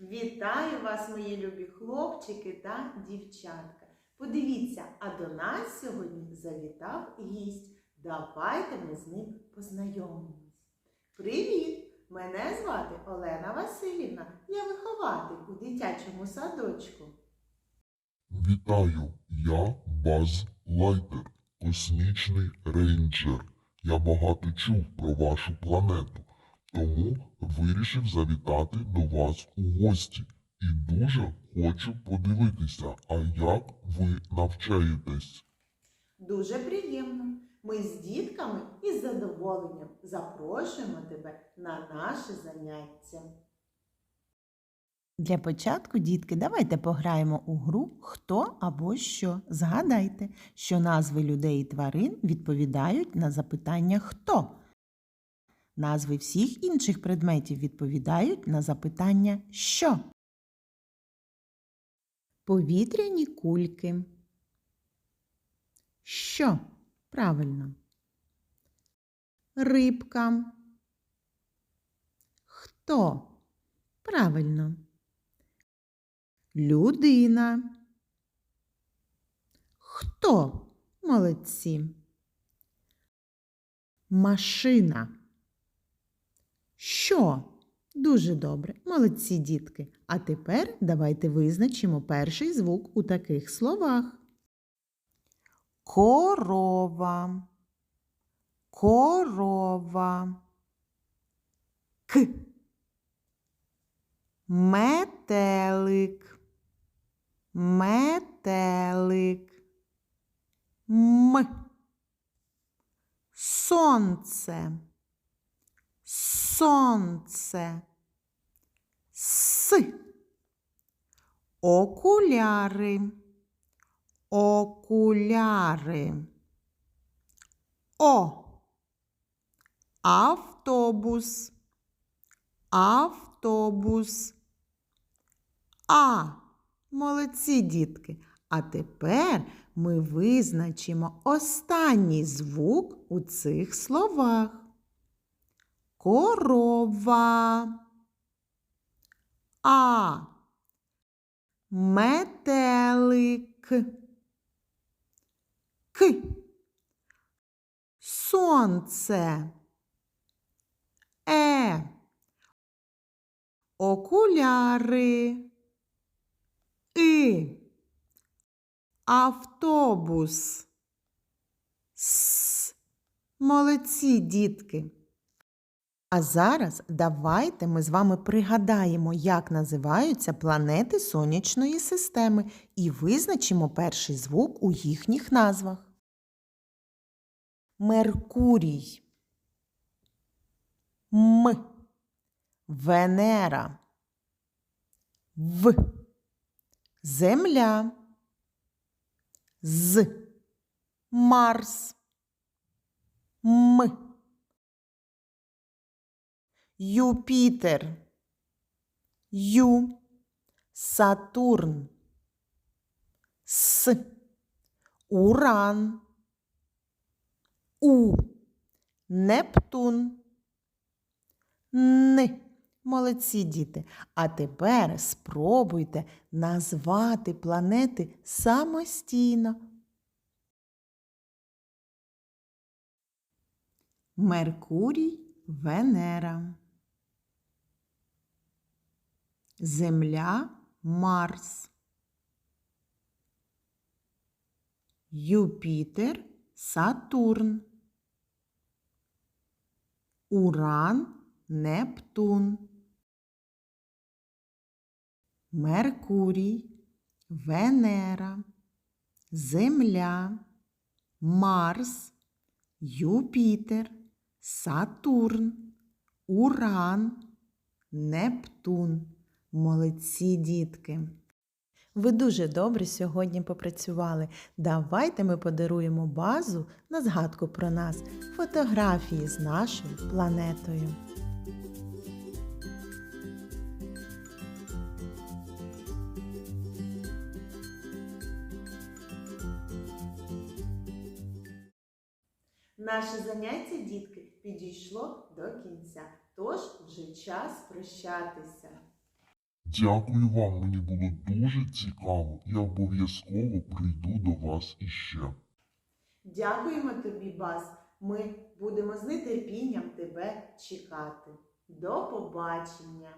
Вітаю вас, мої любі хлопчики та дівчатка. Подивіться, а до нас сьогодні завітав гість. Давайте ми з ним познайомимось. Привіт! Мене звати Олена Васильівна. Я вихователь у дитячому садочку. Вітаю, я Баз Лайтер, космічний рейнджер. Я багато чув про вашу планету, тому вирішив завітати до вас у гості. І дуже хочу подивитися, а як ви навчаєтесь. Дуже приємно. Ми з дітками із задоволенням запрошуємо тебе на наше заняття. Для початку, дітки, давайте пограємо у гру Хто або що. Згадайте, що назви людей і тварин відповідають на запитання хто. Назви всіх інших предметів відповідають на запитання що. Повітряні кульки. Що? Правильно. Рибка. Хто? Правильно. Людина. Хто? Молодці. Машина. Що? Дуже добре. Молодці, дітки. А тепер давайте визначимо перший звук у таких словах. Корова. Корова. К. Метелик. Метелик. М. Сонце. Сонце. С. Окуляри. Окуляри. О. Автобус. Автобус. А. Молодці, дітки. А тепер ми визначимо останній звук у цих словах. Корова. А. Метелик. К. Сонце. Е. Окуляри. И. Автобус. С. Молодці, дітки. А зараз давайте ми з вами пригадаємо, як називаються планети Сонячної системи і визначимо перший звук у їхніх назвах. Меркурій. М. Венера. В. Земля. З. Марс. М. Юпітер. Ю. Сатурн. С. Уран. У. Нептун. Н. Молодці діти. А тепер спробуйте назвати планети самостійно. Меркурій, Венера. Земля, Марс. Юпітер, Сатурн. Уран, Нептун. Меркурій, Венера, Земля, Марс, Юпітер, Сатурн, Уран, Нептун. Молодці дітки. Ви дуже добре сьогодні попрацювали. Давайте ми подаруємо базу на згадку про нас фотографії з нашою планетою. Наше заняття, дітки, підійшло до кінця, тож вже час прощатися. Дякую вам, мені було дуже цікаво. Я обов'язково прийду до вас іще. Дякуємо тобі, Бас. Ми будемо з нетерпінням тебе чекати. До побачення!